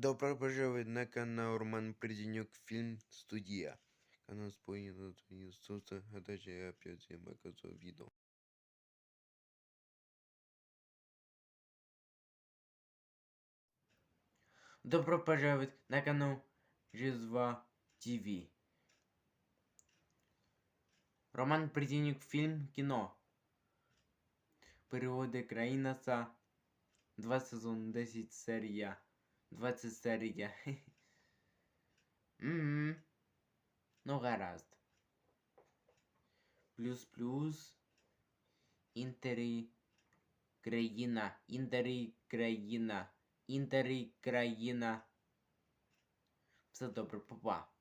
Добро пожаловать на канал Роман Приденюк Фильм Студия. Канал споєно твої соуса, а я опять всем показываю видео. Добро пожаловать на канал Жизва ТВ. Роман Приденюк Фильм Кино. Переводи країна са 2 сезон 10 серія. 20 серія. Ну гаразд. Плюс плюс. Інтері країна. Інтері країна. Інтері країна. Все добре, папа.